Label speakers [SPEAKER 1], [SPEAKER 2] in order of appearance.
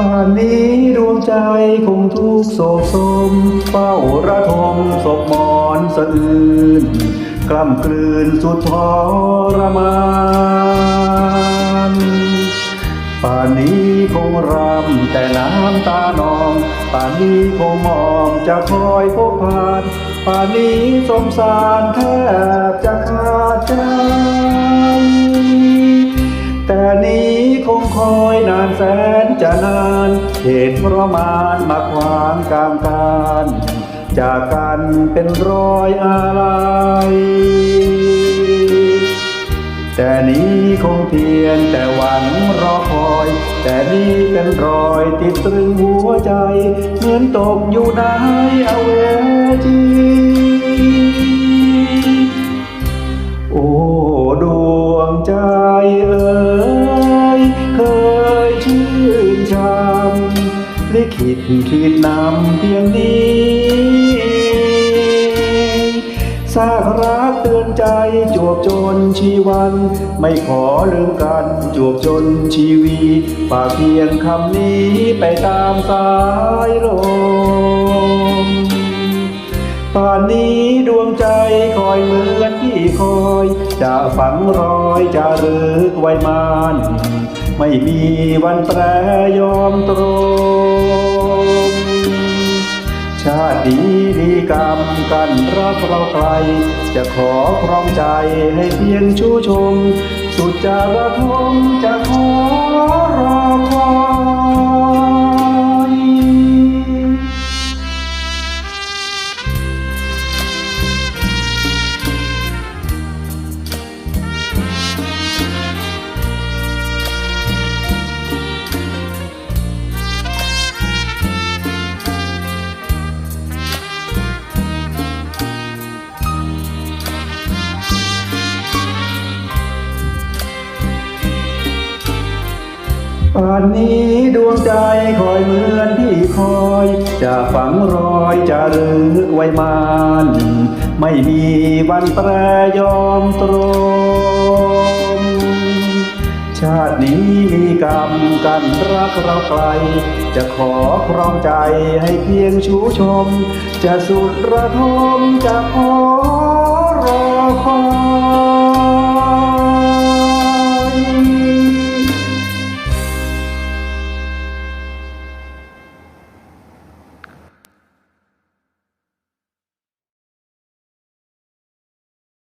[SPEAKER 1] ป่านนี้ดวงใจคงทุกโศกโศมเฝ้าระทมศพมอนสะอื่น กล้ำกลืนสุดทรมานป่านนี้คงรำแต่น้ำตานองป่านนี้คงมองจะคอยพบผ่านป่านนี้สงสารแทบจะขาดใจแต่นี้คงคอยนานแสน จะนานเหตุเพราะมานมาขวางกลางการจากกันเป็นรอยอะไร แต่นี้คงเพียงแต่หวังรอคอย แต่นี้เป็นรอยติดตรึงหัวใจ เหมือนตกอยู่ในอเวจี คิดนำเพียงนี้ซากรักเตือนใจจวบจนชีวัน ไม่ขอลืมกันจวบจนชีวีฝากเพียงคำนี้ไปตามสายลมป่านนี้ดวงใจคอยเหมือนที่คอย จะฝังรอยจะรึกไว้มาน ไม่มีวันแปรยอมตรง ดีดีกรรมกันรักเราไกล จะขอครองใจให้เพียงชูชม สุดจะระทมจะขอ ป่านนี้ดวงใจคอยเหมือนที่คอย จะฝังรอยจะรึกไว้มานไม่มีวันแปรยอมตรงชาตินี้มีกรรมกันรักเราไกล จะขอครองใจให้เพียงชูชม จะสุดระทมจะขอ